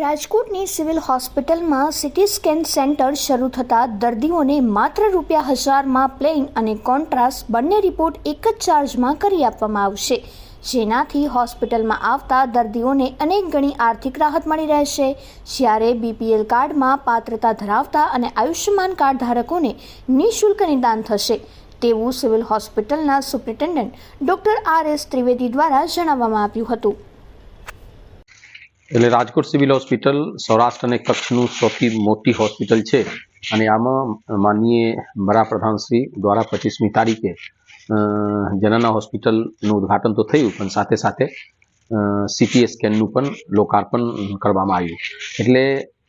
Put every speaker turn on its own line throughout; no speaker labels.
રાજકોટની સિવિલ હોસ્પિટલમાં city scan centre શરૂ થતાં દર્દીઓને માત્ર રૂપિયા હજારમાં પ્લેન અને કોન્ટ્રાસ્ટ બંને રિપોર્ટ એક જ ચાર્જમાં કરી આપવામાં આવશે. જેનાથી હોસ્પિટલમાં આવતા દર્દીઓને અનેક ગણી આર્થિક રાહત મળી રહેશે. જ્યારે બીપીએલ કાર્ડમાં પાત્રતા ધરાવતા અને આયુષ્યમાન કાર્ડ ધારકોને નિઃશુલ્ક નિદાન થશે, તેવું સિવિલ હોસ્પિટલના superintendent doctor R S Trivedi દ્વારા જણાવવામાં આવ્યું હતું.
એટલે રાજકોટ સિવિલ હોસ્પિટલ સૌરાષ્ટ્ર અને કચ્છનું સૌથી મોટી હોસ્પિટલ છે. અને આમાં માનનીય વડાપ્રધાનશ્રી દ્વારા પચીસમી તારીખે જનના હોસ્પિટલનું ઉદ્ઘાટન તો થયું, પણ સાથે સાથે સીટી સ્કેનનું પણ લોકાર્પણ કરવામાં આવ્યું. એટલે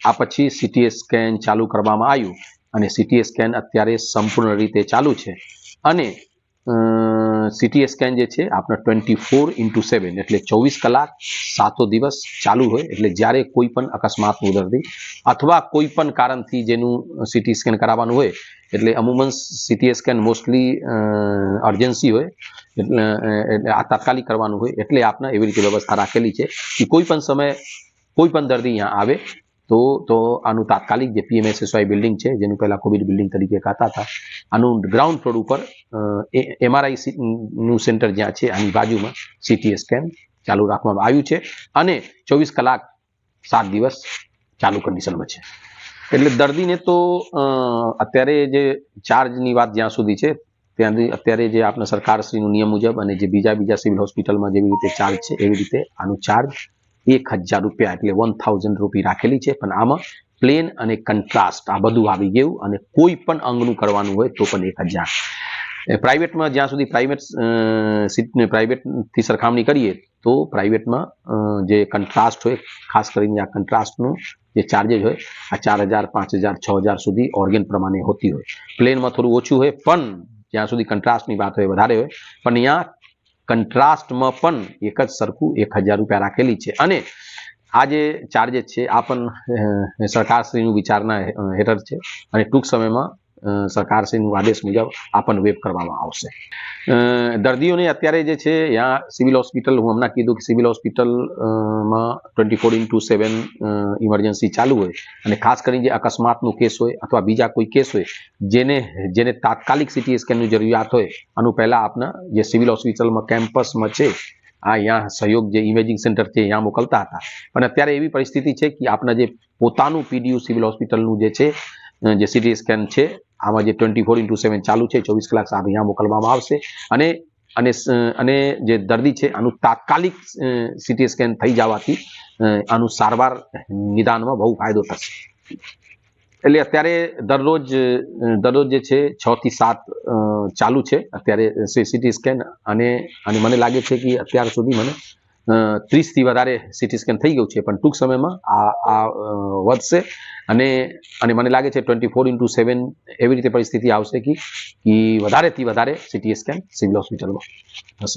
આ પછી સીટી સ્કેન ચાલુ કરવામાં આવ્યું અને સીટી સ્કેન અત્યારે સંપૂર્ણ રીતે ચાલુ છે. અને સીટી સ્કેન જે છે આપણા ટ્વેન્ટી ફોર ઇન્ટુ સેવન એટલે ચોવીસ કલાક સાતો દિવસ ચાલુ હોય, એટલે જ્યારે કોઈ પણ અકસ્માતનું દર્દી અથવા કોઈ પણ કારણથી જેનું સીટી સ્કેન કરાવવાનું હોય, એટલે અમુમન સીટી સ્કેન મોસ્ટલી અર્જન્સી હોય, એટલે આ તાત્કાલિક કરવાનું હોય, એટલે આપણે એવી રીતે વ્યવસ્થા રાખેલી છે કે કોઈ પણ સમયે કોઈ પણ દર્દી અહીંયા આવે તો તો આનું તાત્કાલિક જે પીએમએસએસવાય બિલ્ડિંગ છે, જેનું પહેલાં કોવિડ બિલ્ડિંગ તરીકે કહેતા હતા, આનું ગ્રાઉન્ડ ફ્લોર ઉપર એમઆરઆઈ નું સેન્ટર જ્યાં છે, આની બાજુમાં સીટી સ્કેન ચાલુ રાખવામાં આવ્યું છે અને ચોવીસ કલાક સાત દિવસ ચાલુ કન્ડિશનમાં છે. એટલે દર્દીને તો અત્યારે જે ચાર્જની વાત જ્યાં સુધી છે, ત્યાં અત્યારે જે આપણા સરકારશ્રીનું નિયમ મુજબ અને જે બીજા બીજા સિવિલ હોસ્પિટલમાં જેવી રીતે ચાર્જ છે, એવી રીતે આનું ચાર્જ એક હજાર રૂપિયા એટલે વન થાઉઝન્ડ રૂપી રાખેલી છે. પણ આમાં પ્લેન અને કન્ટ્રાસ્ટ આ બધું આવી ગયું અને કોઈ પણ અંગનું કરવાનું હોય તો પણ એક હજાર. પ્રાઇવેટમાં જ્યાં સુધી પ્રાઇવેટ સીટને પ્રાઇવેટથી સરખામણી કરીએ તો પ્રાઇવેટમાં જે કન્ટ્રાસ્ટ હોય, ખાસ કરીને આ કન્ટ્રાસ્ટનું જે ચાર્જેસ હોય, આ ચાર હજાર, પાંચ હજાર, છ હજાર સુધી ઓર્ગેન પ્રમાણે હોતી હોય. પ્લેનમાં થોડું ઓછું હોય, પણ જ્યાં સુધી કન્ટ્રાસ્ટની વાત હોય વધારે હોય, પણ અહીંયા કન્ટ્રાસ્ટમાં પણ એક જ સરખું એક હજાર રૂપિયા રાખેલી છે. અને આ જે ચાર્જેસ છે, આ પણ સરકારશ્રીનું વિચારના હેઠળ છે. અને ટૂંક સમયમાં સરકારશ્રીનું આદેશ મુજબ આપણને પણ વેબ કરવામાં આવશે. દર્દીઓને અત્યારે જે છે અહીંયા સિવિલ હોસ્પિટલ, હું હમણાં કીધું કે સિવિલ હોસ્પિટલમાં twenty four into seven emergency ચાલુ હોય અને ખાસ કરીને જે અકસ્માતનું કેસ હોય અથવા બીજા કોઈ કેસ હોય, જેને જેને તાત્કાલિક સિટી સ્કેનની જરૂરિયાત હોય, આનું પહેલાં આપના જે સિવિલ હોસ્પિટલમાં કેમ્પસમાં છે, આ અહીંયા સહયોગ જે ઇમેજિંગ સેન્ટર છે ત્યાં મોકલતા હતા. પણ અત્યારે એવી પરિસ્થિતિ છે કે આપના જે પોતાનું પીડીયુ સિવિલ હોસ્પિટલનું જે છે જે સિટી સ્કેન છે આમાં જે ટ્વેન્ટી ફોર ઇન્ટુ સેવન ચાલુ છે, ચોવીસ કલાક સાથે અહીંયા મોકલવામાં આવશે. અને અને અને જે દર્દી છે, આનું તાત્કાલિક સીટી સ્કેન થઈ જવાથી આનું સારવાર નિદાનમાં બહુ ફાયદો થશે. એટલે અત્યારે દરરોજ દરરોજ જે છે, છ થી સાત ચાલુ છે. અત્યારે સીટી સ્કેન અને મને લાગે છે કે અત્યાર સુધી મને ત્રીસથી વધારે સીટી સ્કેન થઈ ગયું છે. પણ ટૂંક સમયમાં આ આ વધશે. અને અને મને લાગે છે ટ્વેન્ટી ફોર ઇન્ટુ સેવન એવી રીતે પરિસ્થિતિ આવશે કે વધારેથી વધારે સીટી સ્કેન સિવિલ હોસ્પિટલમાં થશે